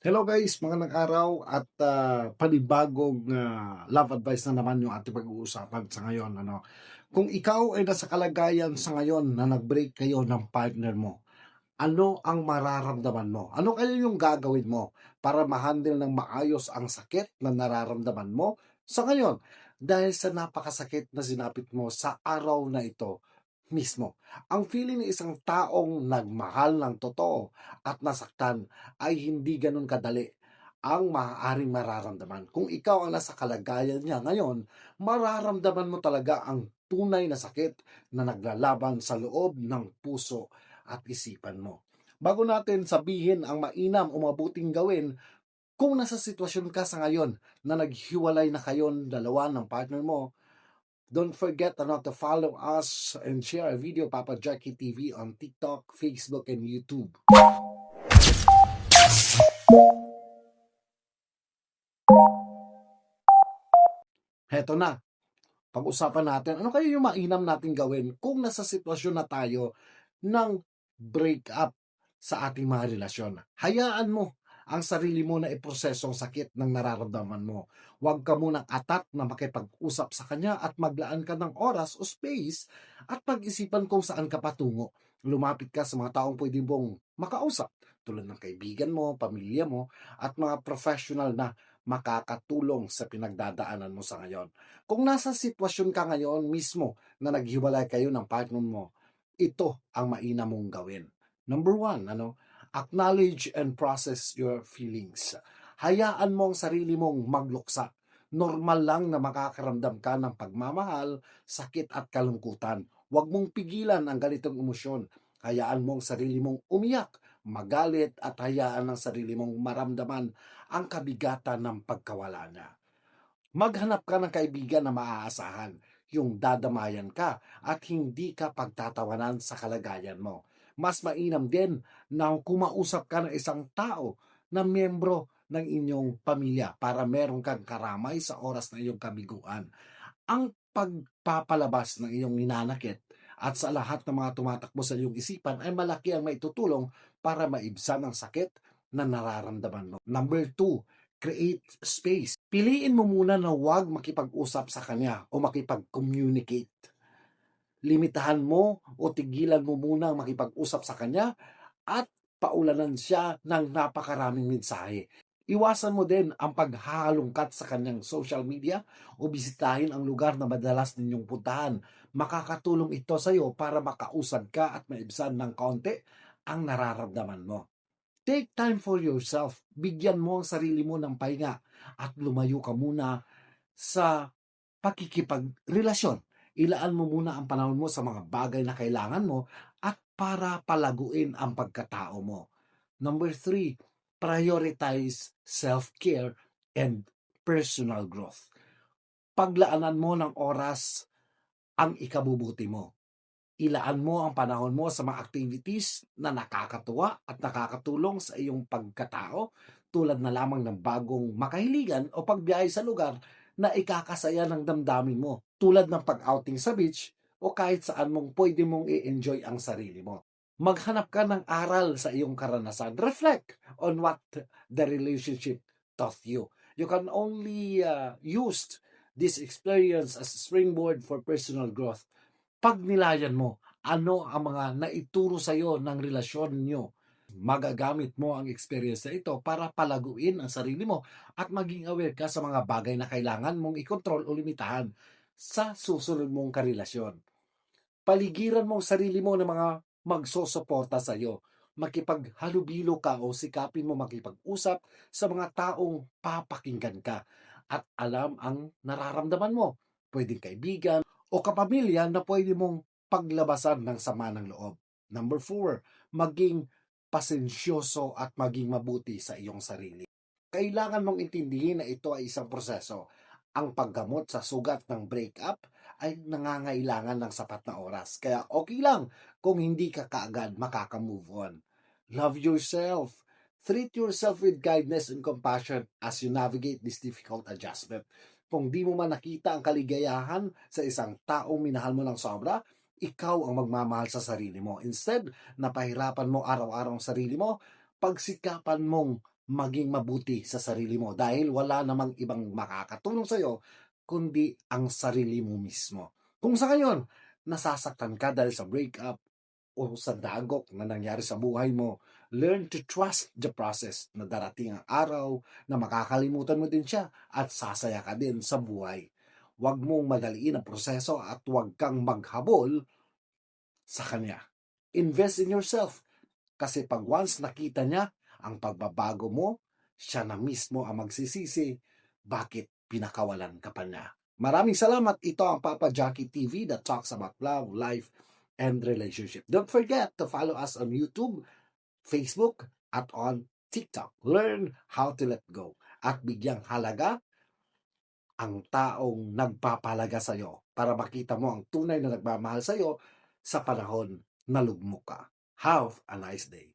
Hello guys, magandang araw at ah, panibagong ah, love advice na naman yung ating pag-uusapan sa ngayon. Ano? Kung ikaw ay nasa kalagayan sa ngayon na nag-break kayo ng partner mo, ano ang mararamdaman mo? Ano kaya yung gagawin mo para ma-handle ng maayos ang sakit na nararamdaman mo sa ngayon? Dahil sa napakasakit na sinapit mo sa araw na ito mismo. Ang feeling ng isang taong nagmahal ng totoo at nasaktan ay hindi ganun kadali ang maaaring mararamdaman. Kung ikaw ang nasa kalagayan niya ngayon, mararamdaman mo talaga ang tunay na sakit na naglalaban sa loob ng puso at isipan mo. Bago natin sabihin ang mainam o mabuting gawin, kung nasa sitwasyon ka sa ngayon na naghiwalay na kayo dalawa ng partner mo, Don't forget ano, to follow us and share our video Papa Jackie TV on TikTok, Facebook, and YouTube. Heto na. Pag-usapan natin, ano kayo yung mainam natin gawin kung nasa sitwasyon na tayo ng break up sa ating mga relasyon. Hayaan mo ang sarili mo na iproseso ang sakit ng nararamdaman mo. Huwag ka munang atat na makipag-usap sa kanya at maglaan ka ng oras o space at pag-isipan kung saan ka patungo. Lumapit ka sa mga taong pwede mong makausap tulad ng kaibigan mo, pamilya mo, at mga professional na makakatulong sa pinagdadaanan mo sa ngayon. Kung nasa sitwasyon ka ngayon mismo na naghiwalay kayo ng partner mo, ito ang mainam mong gawin. Number one, ano, acknowledge and process your feelings. Hayaan mo ang sarili mong magluksa. Normal lang na makakaramdam ka ng pagmamahal, sakit at kalungkutan. Huwag mong pigilan ang ganitong emosyon. Hayaan mo ang sarili mong umiyak, magalit at hayaan ang sarili mong maramdaman ang kabigatan ng pagkawala niya. Maghanap ka ng kaibigan na maaasahan, yung dadamayan ka at hindi ka pagtatawanan sa kalagayan mo mas mainam din na kumausap ka ng isang tao na miyembro ng inyong pamilya para meron kang karamay sa oras ng iyong kabiguan. Ang pagpapalabas ng iyong ninanakit at sa lahat ng mga tumatakbo sa iyong isipan ay malaki ang maitutulong para maibsan ang sakit na nararamdaman mo. Number two, create space. Piliin mo muna na huwag makipag-usap sa kanya o makipag-communicate limitahan mo o tigilan mo muna ang makipag-usap sa kanya at paulanan siya ng napakaraming mensahe. Iwasan mo din ang paghahalungkat sa kanyang social media o bisitahin ang lugar na madalas ninyong puntahan. Makakatulong ito sa iyo para makausad ka at maibsan ng kaunti ang nararamdaman mo. Take time for yourself. Bigyan mo ang sarili mo ng pahinga at lumayo ka muna sa pakikipagrelasyon ilaan mo muna ang panahon mo sa mga bagay na kailangan mo at para palaguin ang pagkatao mo. Number three, prioritize self-care and personal growth. Paglaanan mo ng oras ang ikabubuti mo. Ilaan mo ang panahon mo sa mga activities na nakakatuwa at nakakatulong sa iyong pagkatao tulad na lamang ng bagong makahiligan o pagbiyahe sa lugar na ikakasaya ng damdamin mo tulad ng pag-outing sa beach o kahit saan mong pwede mong i-enjoy ang sarili mo. Maghanap ka ng aral sa iyong karanasan. Reflect on what the relationship taught you. You can only uh, use this experience as a springboard for personal growth. Pag nilayan mo, ano ang mga naituro sa iyo ng relasyon niyo magagamit mo ang experience na ito para palaguin ang sarili mo at maging aware ka sa mga bagay na kailangan mong ikontrol o limitahan sa susunod mong karelasyon. Paligiran mo ang sarili mo ng mga magsosuporta sa iyo. Makipaghalubilo ka o sikapin mo makipag-usap sa mga taong papakinggan ka at alam ang nararamdaman mo. Pwedeng kaibigan o kapamilya na pwede mong paglabasan ng sama ng loob. Number four, maging pasensyoso at maging mabuti sa iyong sarili. Kailangan mong intindihin na ito ay isang proseso. Ang paggamot sa sugat ng breakup ay nangangailangan ng sapat na oras. Kaya okay lang kung hindi ka kaagad makaka-move on. Love yourself. Treat yourself with kindness and compassion as you navigate this difficult adjustment. Kung di mo man nakita ang kaligayahan sa isang taong minahal mo ng sobra, ikaw ang magmamahal sa sarili mo. Instead, napahirapan mo araw-araw ang sarili mo, pagsikapan mong maging mabuti sa sarili mo dahil wala namang ibang makakatulong sa'yo kundi ang sarili mo mismo. Kung sa ngayon, nasasaktan ka dahil sa breakup o sa dagok na nangyari sa buhay mo, learn to trust the process na darating ang araw na makakalimutan mo din siya at sasaya ka din sa buhay. Huwag mong madaliin ang proseso at huwag kang maghabol sa kanya. Invest in yourself. Kasi pag once nakita niya ang pagbabago mo, siya na mismo ang magsisisi bakit pinakawalan ka pa niya. Maraming salamat. Ito ang Papa Jackie TV that talks about love, life, and relationship. Don't forget to follow us on YouTube, Facebook, at on TikTok. Learn how to let go. At bigyang halaga ang taong nagpapalaga sa iyo para makita mo ang tunay na nagmamahal sa iyo sa panahon na lugmok ka. Have a nice day.